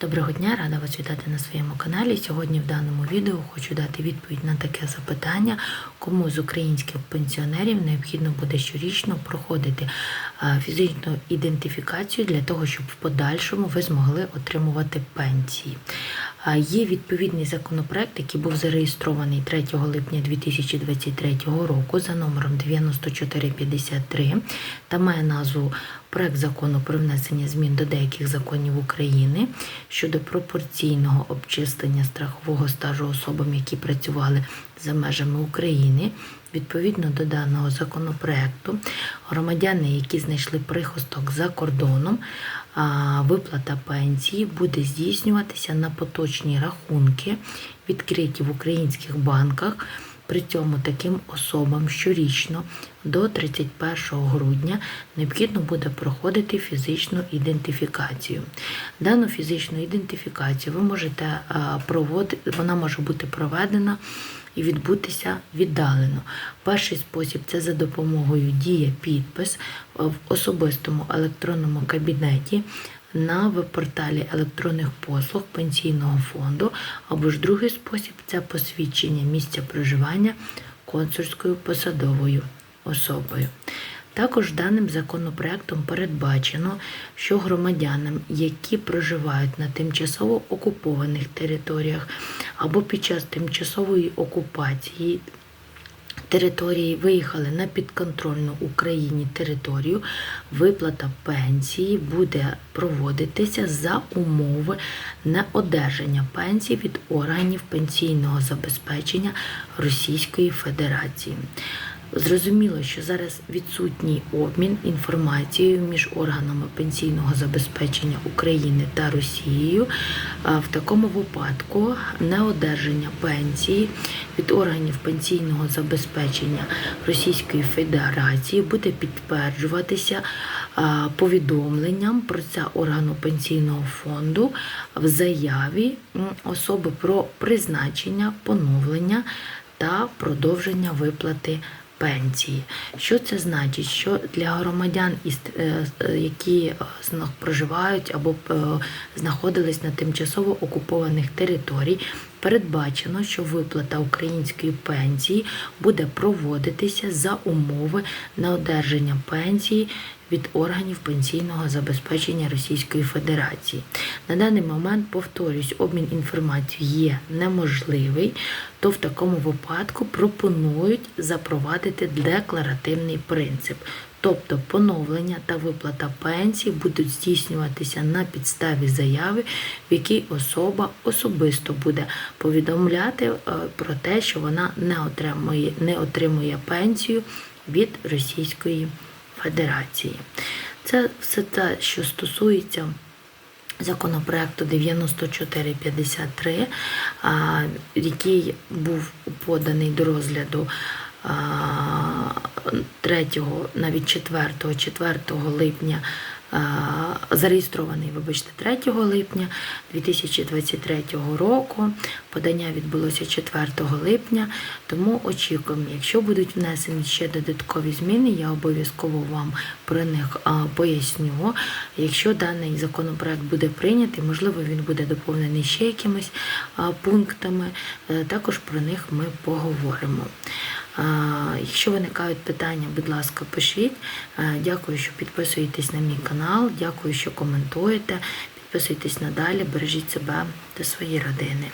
Доброго дня, рада вас вітати на своєму каналі. Сьогодні в даному відео хочу дати відповідь на таке запитання, кому з українських пенсіонерів необхідно буде щорічно проходити е, фізичну ідентифікацію для того, щоб в подальшому ви змогли отримувати пенсії. Є відповідний законопроект, який був зареєстрований 3 липня 2023 року за номером 9453 та має назву проект закону про внесення змін до деяких законів України щодо пропорційного обчислення страхового стажу особам, які працювали за межами України. Відповідно до даного законопроекту, громадяни, які знайшли прихисток за кордоном, виплата пенсії буде здійснюватися на поточні рахунки, відкриті в українських банках. При цьому таким особам щорічно до 31 грудня необхідно буде проходити фізичну ідентифікацію. Дану фізичну ідентифікацію ви можете проводити, вона може бути проведена і відбутися віддалено. Перший спосіб це за допомогою дія підпис в особистому електронному кабінеті на веб-порталі електронних послуг пенсійного фонду, або ж другий спосіб це посвідчення місця проживання консульською посадовою особою. Також даним законопроектом передбачено, що громадянам, які проживають на тимчасово окупованих територіях або під час тимчасової окупації території виїхали на підконтрольну Україні територію, виплата пенсії буде проводитися за умови неодержання пенсії від органів пенсійного забезпечення Російської Федерації. Зрозуміло, що зараз відсутній обмін інформацією між органами пенсійного забезпечення України та Росією. В такому випадку неодержання пенсії від органів пенсійного забезпечення Російської Федерації буде підтверджуватися повідомленням про це органу пенсійного фонду в заяві особи про призначення, поновлення та продовження виплати пенсії. Що це значить? Що для громадян, які проживають або знаходились на тимчасово окупованих територій, передбачено, що виплата української пенсії буде проводитися за умови на одержання пенсії від органів пенсійного забезпечення Російської Федерації. На даний момент, повторюсь, обмін інформацією є неможливий, то в такому випадку пропонують запровадити декларативний принцип. Тобто поновлення та виплата пенсії будуть здійснюватися на підставі заяви, в якій особа особисто буде повідомляти про те, що вона не отримує, не отримує пенсію від Російської Федерації. Це все те, що стосується законопроекту 9453, який був поданий до розгляду 3, навіть 4, 4 липня. Зареєстрований, вибачте, 3 липня 2023 року. Подання відбулося 4 липня, тому очікуємо, якщо будуть внесені ще додаткові зміни, я обов'язково вам про них поясню. Якщо даний законопроект буде прийнятий, можливо, він буде доповнений ще якимись пунктами, е, також про них ми поговоримо. Якщо виникають питання, будь ласка, пишіть. Дякую, що підписуєтесь на мій канал. Дякую, що коментуєте. Підписуйтесь надалі, бережіть себе та свої родини.